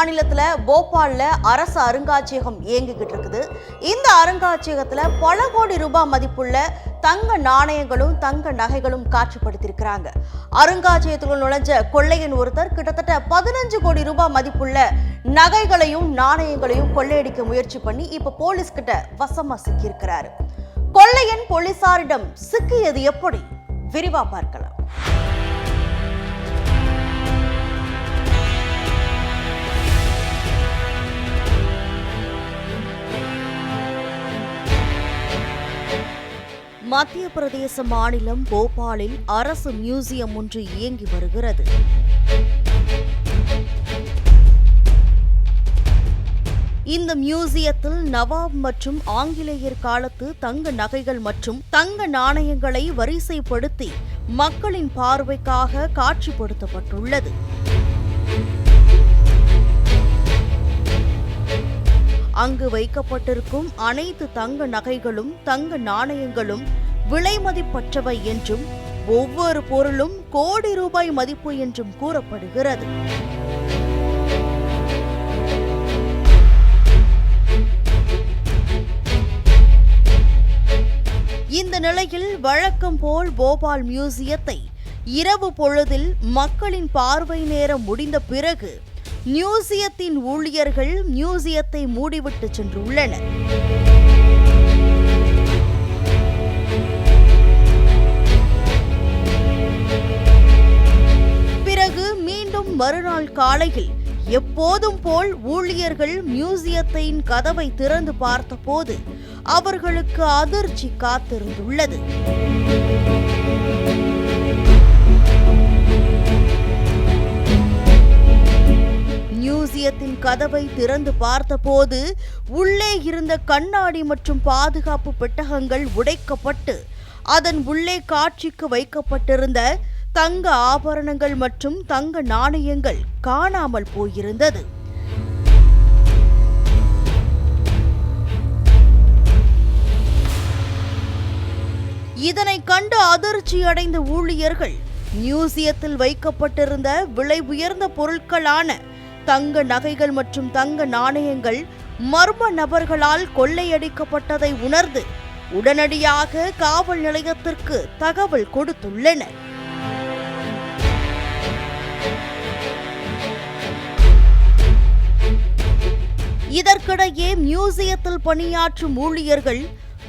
மாநிலத்தில் போபாலில் அரசு அருங்காட்சியகம் இயங்கிக்கிட்டு இருக்குது. இந்த அருங்காட்சியகத்தில் பல கோடி ரூபாய் மதிப்புள்ள தங்க நாணயங்களும் தங்க நகைகளும் காட்சிப்படுத்தியிருக்கிறாங்க. அருங்காட்சியகத்துக்குள் நுழைஞ்ச கொள்ளையன் ஒருத்தர் கிட்டத்தட்ட பதினஞ்சு கோடி ரூபாய் மதிப்புள்ள நகைகளையும் நாணயங்களையும் கொள்ளையடிக்க முயற்சி பண்ணி இப்போ போலீஸ் கிட்ட வசமா சிக்கியிருக்கிறாரு. கொள்ளையன் போலீசாரிடம் சிக்கியது எப்படி? விரிவா பார்க்கலாம். மத்திய பிரதேச மாநிலம் போபாலில் அரசு மியூசியம் ஒன்று இயங்கி வருகிறது. இந்த மியூசியத்தில் நவாப் மற்றும் ஆங்கிலேயர் காலத்து தங்க நகைகள் மற்றும் தங்க நாணயங்களை வரிசைப்படுத்தி மக்களின் பார்வைக்காக காட்சிப்படுத்தப்பட்டுள்ளது. அங்கு வைக்கப்பட்டிருக்கும் அனைத்து தங்க நகைகளும் தங்க நாணயங்களும் விலைமதிப்பற்றவை என்றும் ஒவ்வொரு பொருளும் கோடி ரூபாய் மதிப்பு என்றும் கூறப்படுகிறது. இந்த நிலையில் வழக்கம் போல் போபால் மியூசியத்தை இரவு பொழுதில் மக்களின் பார்வை நேரம் முடிந்த பிறகு மியூசியத்தின் ஊழியர்கள் மியூசியத்தை மூடிவிட்டு சென்றுள்ளனர். மறுநாள் காலையில் எப்போதும் போல் ஊழியர்கள் மியூசியத்தின் கதவை திறந்து பார்த்தபோது அவர்களுக்கு அதிர்ச்சி காத்திருந்துள்ளது. மியூசியத்தின் கதவை திறந்து பார்த்தபோது உள்ளே இருந்த கண்ணாடி மற்றும் பாதுகாப்பு பெட்டகங்கள் உடைக்கப்பட்டு அதன் உள்ளே காட்சிக்கு வைக்கப்பட்டிருந்த தங்க ஆபரணங்கள் மற்றும் தங்க நாணயங்கள் காணாமல் போயிருந்தது. இதனை கண்டு அதிர்ச்சியடைந்த ஊழியர்கள் மியூசியத்தில் வைக்கப்பட்டிருந்த விலை உயர்ந்த பொருட்களான தங்க நகைகள் மற்றும் தங்க நாணயங்கள் மர்ம நபர்களால் கொள்ளையடிக்கப்பட்டதை உணர்ந்து உடனடியாக காவல் நிலையத்திற்கு தகவல் கொடுத்துள்ளனர். இதற்கிடையே மியூசியத்தில் பணியாற்றும் ஊழியர்கள்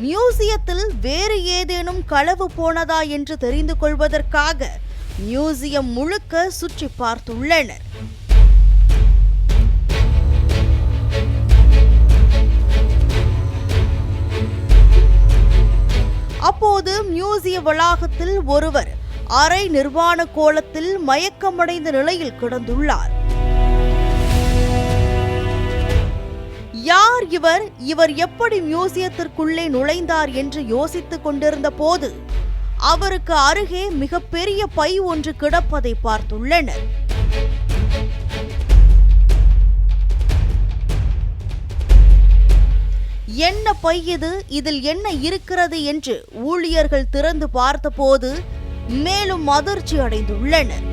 மியூசியத்தில் வேறு ஏதேனும் களவு போனதா என்று தெரிந்து கொள்வதற்காக மியூசியம் முழுக்க சுற்றி பார்த்துள்ளனர். அப்போது மியூசிய வளாகத்தில் ஒருவர் அரை நிர்வாண கோலத்தில் மயக்கமடைந்த நிலையில் கிடந்துள்ளார். யார் இவர்? இவர் எப்படி மியூசியத்திற்குள்ளே நுழைந்தார் என்று யோசித்துக் கொண்டிருந்த போது அவருக்கு அருகே மிகப்பெரிய பை ஒன்று கிடப்பதை பார்த்துள்ளனர். என்ன பை இது? இதில் என்ன இருக்கிறது என்று ஊழியர்கள் திறந்து பார்த்தபோது மேலும் அதிர்ச்சி அடைந்துள்ளனர்.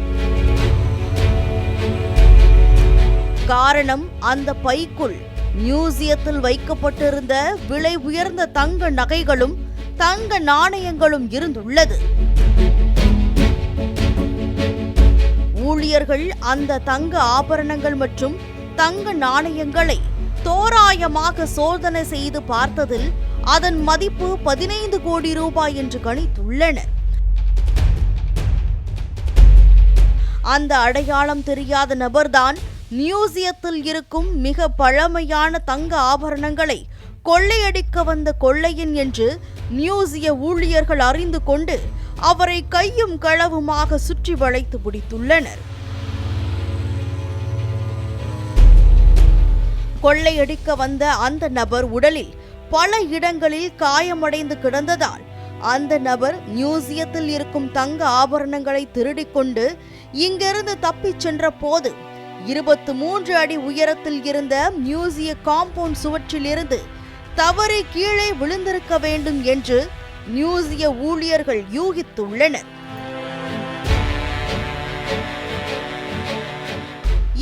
காரணம் அந்த பைக்குள் மியூசியத்தில் வைக்கப்பட்டிருந்த விலை உயர்ந்த தங்க நகைகளும் தங்க நாணயங்களும் இருந்துள்ளது. ஊழியர்கள் அந்த தங்க ஆபரணங்கள் மற்றும் தங்க நாணயங்களை தோராயமாக சோதனை செய்து பார்த்ததில் அதன் மதிப்பு பதினைந்து கோடி ரூபாய் என்று கணித்துள்ளனர். அந்த அடையாளம் தெரியாத நபர்தான் மியூசியத்தில் இருக்கும் மிக பழமையான தங்க ஆபரணங்களை கொள்ளையடிக்க வந்த கொள்ளையன் என்று மியூசிய ஊழியர்கள் அறிந்து கொண்டு அவரை கையும் களவுமாக சுற்றி வளைத்து பிடித்துள்ளனர். கொள்ளையடிக்க வந்த அந்த நபர் உடலில் பல இடங்களில் காயமடைந்து கிடந்ததால் அந்த நபர் மியூசியத்தில் இருக்கும் தங்க ஆபரணங்களை திருடிக்கொண்டு இங்கிருந்து தப்பிச் சென்ற போது இருபத்து மூன்று அடி உயரத்தில் இருந்த மியூசிய காம்பவுண்ட் சுவற்றிலிருந்து தவறி கீழே விழுந்திருக்க வேண்டும் என்று மியூசிய ஊழியர்கள் யூகித்துள்ளனர்.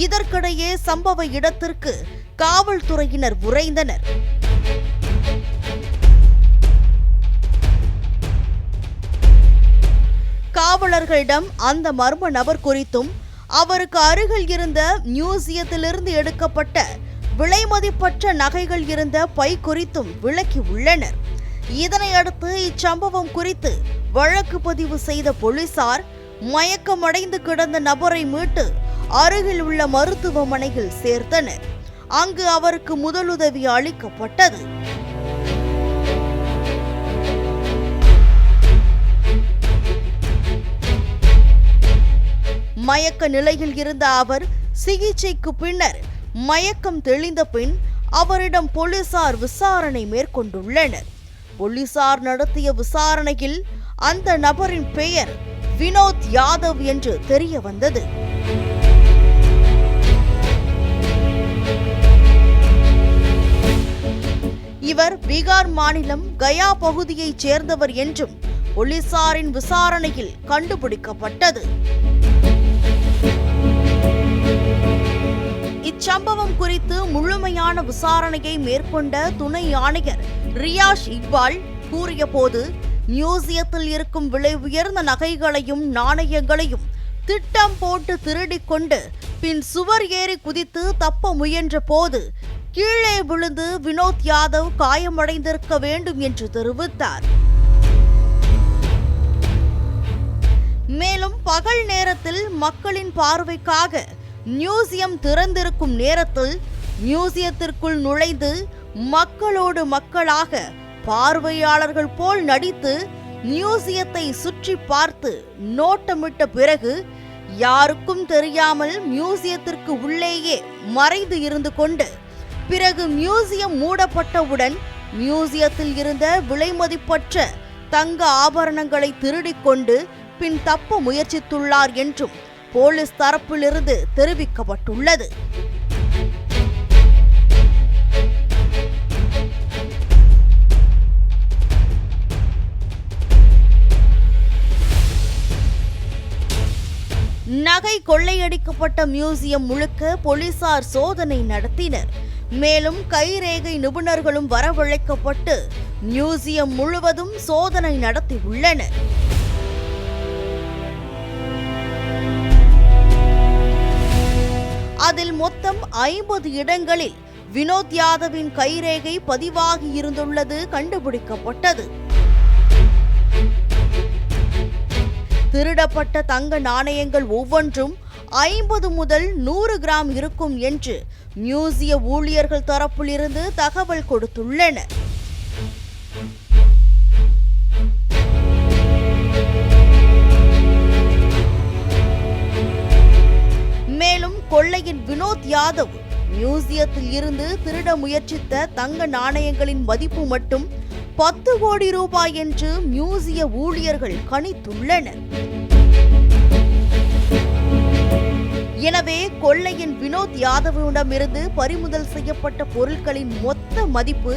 இதற்கிடையே சம்பவ இடத்திற்கு காவல்துறையினர் விரைந்தனர் காவலர்களிடம் அந்த மர்ம நபர் குறித்தும் அவருக்கு அருகில் இருந்த மியூசியத்திலிருந்து எடுக்கப்பட்ட விலைமதிப்பற்ற நகைகள் இருந்த பை குறித்தும் விளக்கி உள்ளனர். இதனையடுத்து இச்சம்பவம் குறித்து வழக்கு பதிவு செய்த போலீசார் மயக்கமடைந்து கிடந்த நபரை மீட்டு அருகில் உள்ள மருத்துவமனையில் சேர்த்தனர். அங்கு அவருக்கு முதலுதவி அளிக்கப்பட்டது. மயக்க நிலையில் இருந்த அவர் சிகிச்சைக்கு பின்னர் மயக்கம் தெளிந்த பின் அவரிடம் போலீசார் விசாரணை மேற்கொண்டுள்ளனர். போலீசார் நடத்திய விசாரணையில் அந்த நபரின் பெயர் வினோத் யாதவ் என்று தெரிய வந்தது இவர் பீகார் மாநிலம் கயா பகுதியைச் சேர்ந்தவர் என்றும் போலீசாரின் விசாரணையில் கண்டுபிடிக்கப்பட்டது. இச்சம்பவம் குறித்து முழுமையான விசாரணையை மேற்கொண்ட துணை ஆணையர் ரியாஷ் இக்பால் கூறியபோது மியூசியத்தில் இருக்கும் விலை உயர்ந்த நகைகளையும் நாணயங்களையும் திட்டம் போட்டு திருடிக் கொண்டு பின் சுவர் ஏறி குதித்து தப்ப முயன்ற போது கீழே விழுந்து வினோத் யாதவ் காயமடைந்திருக்க வேண்டும் என்று தெரிவித்தார். மேலும் பகல் நேரத்தில் மக்களின் பார்வைக்காக மியூசியம் திறந்திருக்கும் நேரத்தில் மியூசியத்திற்குள் நுழைந்து மக்களோடு மக்களாக பார்வையாளர்கள் போல் நடித்து மியூசியத்தை சுற்றி பார்த்து நோட்டமிட்ட பிறகு யாருக்கும் தெரியாமல் மியூசியத்திற்கு உள்ளேயே மறைந்து இருந்து கொண்டு பிறகு மியூசியம் மூடப்பட்டவுடன் மியூசியத்தில் இருந்த விலைமதிப்பற்ற தங்க ஆபரணங்களை திருடிக்கொண்டு பின் தப்ப முயற்சித்துள்ளார் என்றும் போலீஸ் தரப்பிலிருந்து தெரிவிக்கப்பட்டுள்ளது. நகை கொள்ளையடிக்கப்பட்ட மியூசியம் முழுக்க போலீசார் சோதனை நடத்தினர். மேலும் கைரேகை நிபுணர்களும் வரவழைக்கப்பட்டு மியூசியம் முழுவதும் சோதனை நடத்தியுள்ளனர். மொத்தம் ஐம்பது இடங்களில் வினோத் யாதவின் கைரேகை பதிவாகி இருந்துள்ளது கண்டுபிடிக்கப்பட்டது. திருடப்பட்ட தங்க நாணயங்கள் ஒவ்வொன்றும் ஐம்பது முதல் நூறு கிராம் இருக்கும் என்று மியூசிய ஊழியர்கள் தரப்பிலிருந்து தகவல் கொடுத்துள்ளனர். கொள்ளையின் வினோத் யாதவ் மியூசியத்தில் இருந்து திருட முயற்சித்த தங்க நாணயங்களின் மதிப்பு மட்டும் பத்து கோடி ரூபாய் என்று மியூசிய ஊழியர்கள் கணித்துள்ளனர். எனவே கொள்ளையின் வினோத் யாதவிடமிருந்து பறிமுதல் செய்யப்பட்ட பொருட்களின் மொத்த மதிப்பு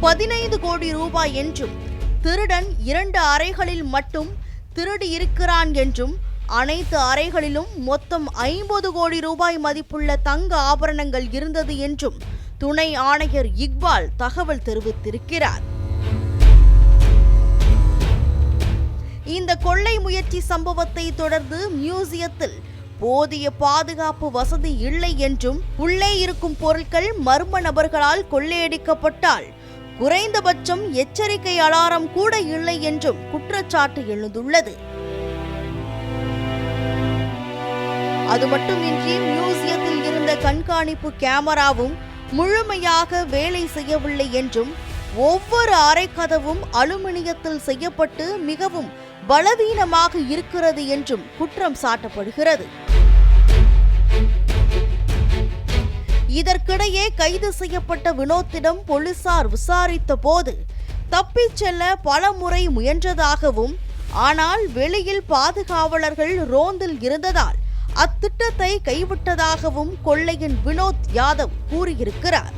பதினைந்து கோடி ரூபாய் என்றும் திருடன் இரண்டு அறைகளில் மட்டும் திருடி இருக்கிறான் என்றும் அனைத்து அறைகளிலும் மொத்தம் ஐம்பது கோடி ரூபாய் மதிப்புள்ள தங்க ஆபரணங்கள் இருந்தது என்றும் துணை ஆணையர் இக்பால் தகவல் தெரிவித்திருக்கிறார். இந்த கொள்ளை முயற்சி சம்பவத்தை தொடர்ந்து மியூசியத்தில் போதிய பாதுகாப்பு வசதி இல்லை என்றும் உள்ளே இருக்கும் பொருட்கள் மர்ம நபர்களால் கொள்ளையடிக்கப்பட்டால் குறைந்தபட்சம் எச்சரிக்கை அலாரம் கூட இல்லை என்றும் குற்றச்சாட்டு எழுந்துள்ளது. அது மட்டுமின்றி மியூசியத்தில் இருந்த கண்காணிப்பு கேமராவும் முழுமையாக வேலை செய்யவில்லை என்றும் ஒவ்வொரு அறைக்கதவும் அலுமினியத்தில் செய்யப்பட்டு மிகவும் பலவீனமாக இருக்கிறது என்றும் குற்றம் சாட்டப்படுகிறது. இதற்கிடையே கைது செய்யப்பட்ட வினோத்திடம் போலீசார் விசாரித்த போது தப்பிச் செல்ல பல முறை முயன்றதாகவும் ஆனால் வெளியில் பாதுகாவலர்கள் ரோந்தில் இருந்ததால் அத்திட்டத்தை கைவிட்டதாகவும் கொள்ளையின் வினோத் யாதவ் கூறியிருக்கிறார்.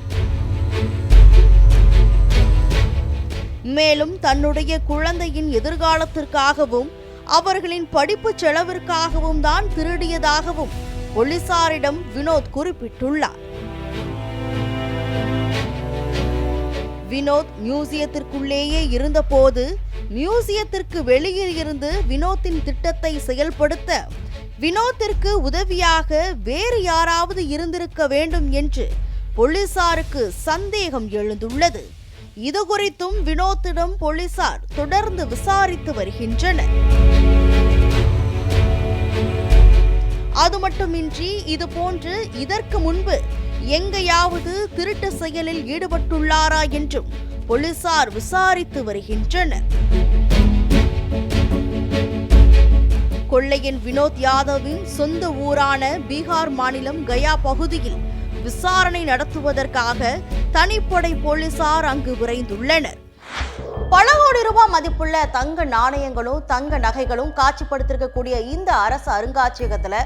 மேலும் தன்னுடைய குழந்தையின் எதிர்காலத்திற்காகவும் அவர்களின் படிப்பு செலவிற்காகவும் தான் திருடியதாகவும் போலீசாரிடம் வினோத் குறிப்பிட்டுள்ளார். வினோத் மியூசியத்திற்குள்ளேயே இருந்தபோது மியூசியத்திற்கு வெளியில் இருந்து வினோத்தின் திட்டத்தை செயல்படுத்த வினோத்திற்கு உதவியாக வேறு யாராவது இருந்திருக்க வேண்டும் என்று போலீசாருக்கு சந்தேகம் எழுந்துள்ளது. இது குறித்தும் வினோத்திடம் போலீசார் தொடர்ந்து விசாரித்து வருகின்றனர். அது மட்டுமின்றி இது போன்று இதற்கு முன்பு எங்கேயாவது திருட்டு செயலில் ஈடுபட்டுள்ளாரா என்றும் போலீசார் விசாரித்து வருகின்றனர். கொள்ளையன் வினோத் யாதவின் சொந்த ஊரான பீகார் மாநிலம் கயா பகுதியில் விசாரணை நடத்துவதற்காக தனிப்படை போலீசார் அங்கு விரைந்துள்ளனர். பல கோடி ரூபாய் மதிப்புள்ள தங்க நாணயங்களும் தங்க நகைகளும் காட்சிப்படுத்திருக்கக்கூடிய இந்த அரசு அருங்காட்சியகத்துல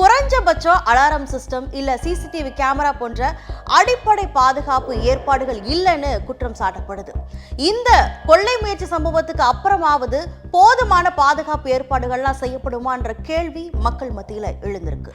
குறைஞ்சபட்சம் அலாரம் சிஸ்டம் இல்லை சிசிடிவி கேமரா போன்ற அடிப்படை பாதுகாப்பு ஏற்பாடுகள் இல்லைன்னு குற்றம் சாட்டப்படுது. இந்த கொள்ளை முயற்சி சம்பவத்துக்கு அப்புறமாவது போதுமான பாதுகாப்பு ஏற்பாடுகள்லாம் செய்யப்படுமான்ற கேள்வி மக்கள் மத்தியில் எழுந்திருக்கு.